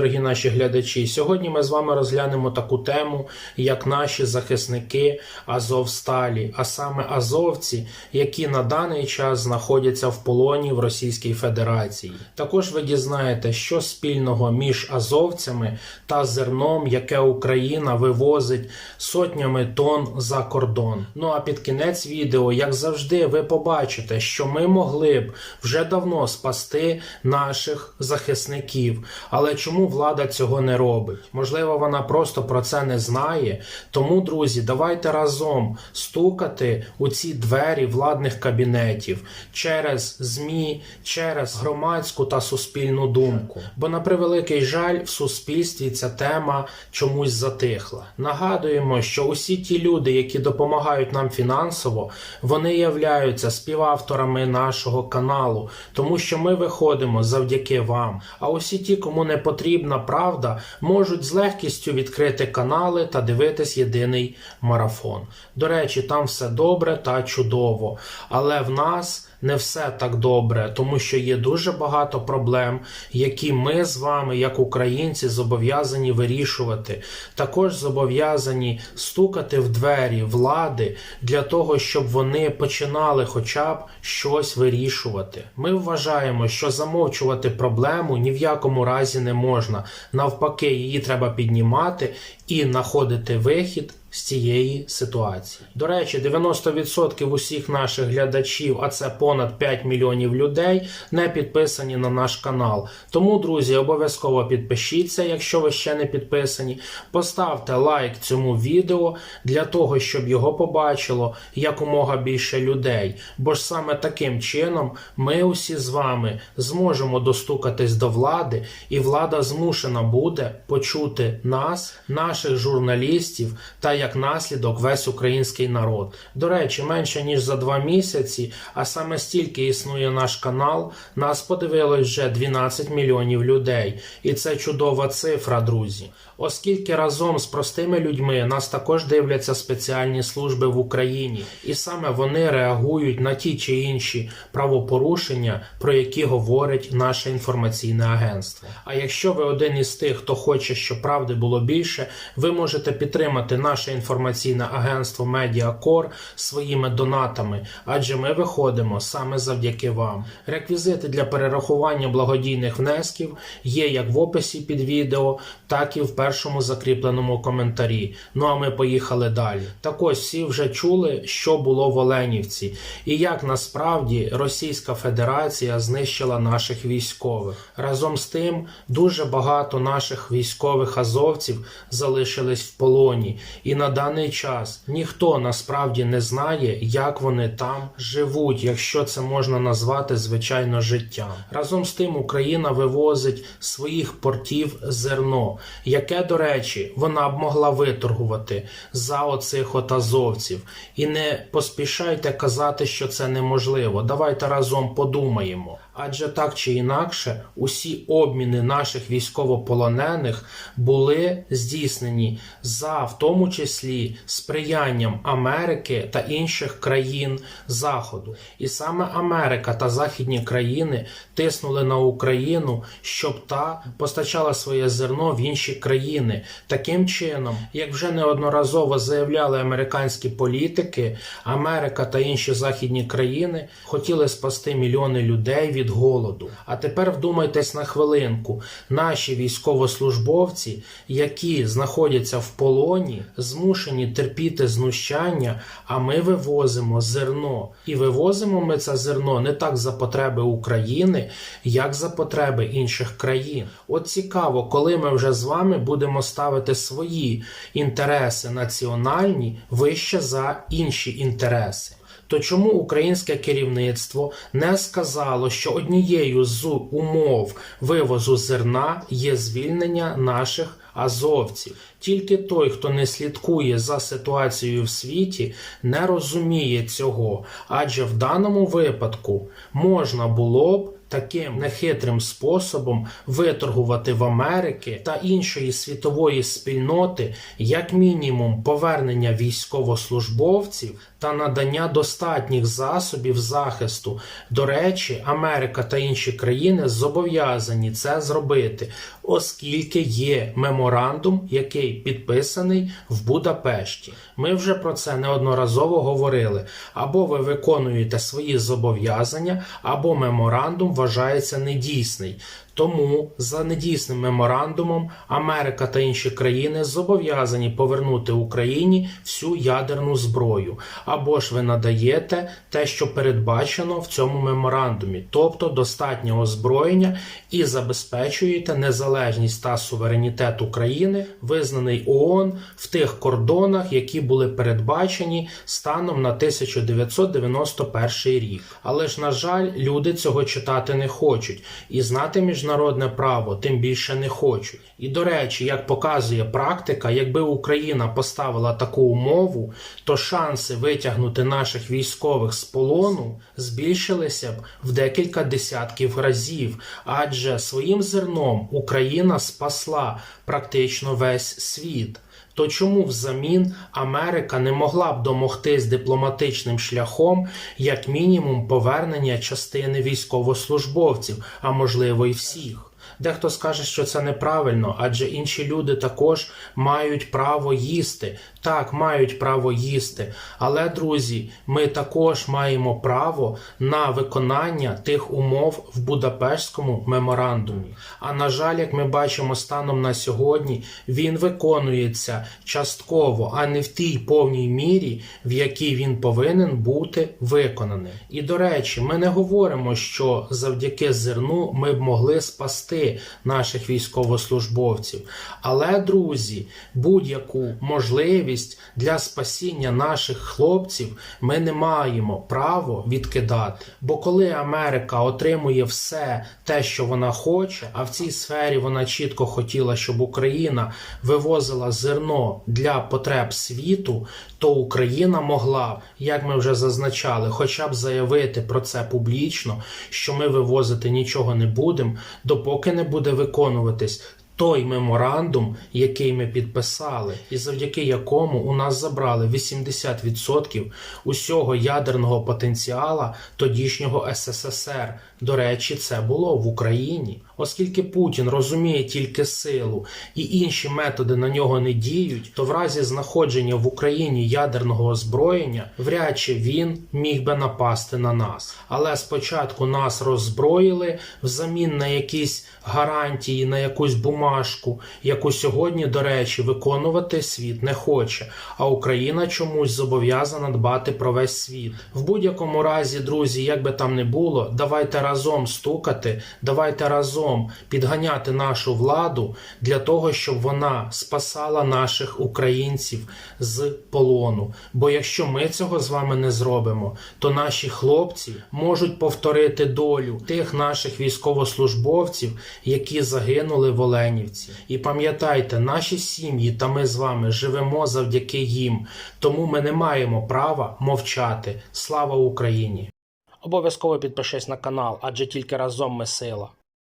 дорогі наші глядачі. Сьогодні ми з вами розглянемо таку тему, як наші захисники Азовсталі, а саме азовці, які на даний час знаходяться в полоні в Російській Федерації. Також ви дізнаєте, що спільного між азовцями та зерном, яке Україна вивозить сотнями тонн за кордон. Ну а під кінець відео, як завжди, ви побачите, що ми могли б вже давно спасти наших захисників. Але чому влада цього не робить? Можливо, вона просто про це не знає. Тому, друзі, давайте разом стукати у ці двері владних кабінетів через ЗМІ, через громадську та суспільну думку. Бо на превеликий жаль, в суспільстві ця тема чомусь затихла. Нагадуємо, що усі ті люди, які допомагають нам фінансово, вони являються співавторами нашого каналу, тому що ми виходимо завдяки вам. А усі ті, кому не потрібна правда, можуть з легкістю відкрити канали та дивитись єдиний марафон. До речі, там все добре та чудово, але в нас. Не все так добре, тому що є дуже багато проблем, які ми з вами, як українці, зобов'язані вирішувати. Також зобов'язані стукати в двері влади для того, щоб вони починали хоча б щось вирішувати. Ми вважаємо, що замовчувати проблему ні в якому разі не можна. Навпаки, її треба піднімати і знаходити вихід з цієї ситуації. До речі, 90% усіх наших глядачів, а це понад 5 мільйонів людей, не підписані на наш канал. Тому, друзі, обов'язково підпишіться, якщо ви ще не підписані. Поставте лайк цьому відео для того, щоб його побачило якомога більше людей. Бо ж саме таким чином ми усі з вами зможемо достукатись до влади, і влада змушена буде почути нас, наших журналістів та як наслідок весь український народ. До речі, менше ніж за два місяці, а саме стільки існує наш канал, нас подивилось вже 12 мільйонів людей, і це чудова цифра, друзі. Оскільки разом з простими людьми нас також дивляться спеціальні служби в Україні, і саме вони реагують на ті чи інші правопорушення, про які говорить наше інформаційне агентство. А якщо ви один із тих, хто хоче, щоб правди було більше, ви можете підтримати наше інформаційне агентство Медіакор своїми донатами, адже ми виходимо саме завдяки вам. Реквізити для перерахування благодійних внесків є як в описі під відео, так і в першому закріпленому коментарі. Ну а ми поїхали далі. Так ось всі вже чули, що було в Оленівці, і як насправді Російська Федерація знищила наших військових. Разом з тим, дуже багато наших військових азовців залишились в полоні, і на даний час ніхто насправді не знає, як вони там живуть, якщо це можна назвати звичайно життям. Разом з тим, Україна вивозить своїх портів зерно, яке, до речі, вона б могла виторгувати за оцих от азовців. І не поспішайте казати, що це неможливо. Давайте разом подумаємо. Адже так чи інакше, усі обміни наших військовополонених були здійснені за в тому числі сприянням Америки та інших країн Заходу. І саме Америка та західні країни тиснули на Україну, щоб та постачала своє зерно в інші країни. Таким чином, як вже неодноразово заявляли американські політики, Америка та інші західні країни хотіли спасти мільйони людей від голоду. А тепер вдумайтесь на хвилинку: наші військовослужбовці, які знаходяться в полоні, змушені терпіти знущання, а ми вивозимо зерно. І вивозимо ми це зерно не так за потреби України, як за потреби інших країн. От цікаво, коли ми вже з вами будемо ставити свої інтереси національні вище за інші інтереси. То чому українське керівництво не сказало, що однією з умов вивозу зерна є звільнення наших азовців? Тільки той, хто не слідкує за ситуацією в світі, не розуміє цього, адже в даному випадку можна було б. Таким нехитрим способом виторгувати в Америки та іншої світової спільноти як мінімум повернення військовослужбовців та надання достатніх засобів захисту. До речі, Америка та інші країни зобов'язані це зробити, оскільки є меморандум, який підписаний в Будапешті. Ми вже про це неодноразово говорили. Або ви виконуєте свої зобов'язання, або меморандум вважається недійсний. Тому за недійсним меморандумом Америка та інші країни зобов'язані повернути Україні всю ядерну зброю, або ж ви надаєте те, що передбачено в цьому меморандумі, тобто достатнє озброєння і забезпечуєте незалежність та суверенітет України, визнаний ООН в тих кордонах, які були передбачені станом на 1991 рік. Але ж на жаль, люди цього читати не хочуть і знати міжнародне право тим більше не хочуть. І до речі, як показує практика, якби Україна поставила таку умову, то шанси витягнути наших військових з полону збільшилися б в декілька десятків разів, адже своїм зерном Україна спасла практично весь світ. То чому взамін Америка не могла б домогтись дипломатичним шляхом, як мінімум, повернення частини військовослужбовців, а можливо й всіх? Дехто скаже, що це неправильно, адже інші люди також мають право їсти. Так, мають право їсти. Але, друзі, ми також маємо право на виконання тих умов в Будапештському меморандумі. А на жаль, як ми бачимо станом на сьогодні, він виконується частково, а не в тій повній мірі, в якій він повинен бути виконаний. І до речі, ми не говоримо, що завдяки зерну ми б могли спасти наших військовослужбовців. Але, друзі, будь-яку можливість для спасіння наших хлопців ми не маємо право відкидати. Бо коли Америка отримує все те, що вона хоче, а в цій сфері вона чітко хотіла, щоб Україна вивозила зерно для потреб світу, то Україна могла, як ми вже зазначали, хоча б заявити про це публічно, що ми вивозити нічого не будемо, допоки не буде виконуватись. Той меморандум, який ми підписали, і завдяки якому у нас забрали 80% усього ядерного потенціала тодішнього СССР. До речі, це було в Україні. Оскільки Путін розуміє тільки силу і інші методи на нього не діють, то в разі знаходження в Україні ядерного озброєння вряд чи він міг би напасти на нас. Але спочатку нас роззброїли взамін на якісь гарантії, на якусь бумажку, яку сьогодні, до речі, виконувати світ не хоче. А Україна чомусь зобов'язана дбати про весь світ. В будь-якому разі, друзі, як би там не було, давайте разом стукати, давайте разом підганяти нашу владу для того, щоб вона спасала наших українців з полону. Бо якщо ми цього з вами не зробимо, то наші хлопці можуть повторити долю тих наших військовослужбовців, які загинули в Оленівці. І пам'ятайте, наші сім'ї та ми з вами живемо завдяки їм, тому ми не маємо права мовчати. Слава Україні! Обов'язково підпишись на канал, адже тільки разом ми сила.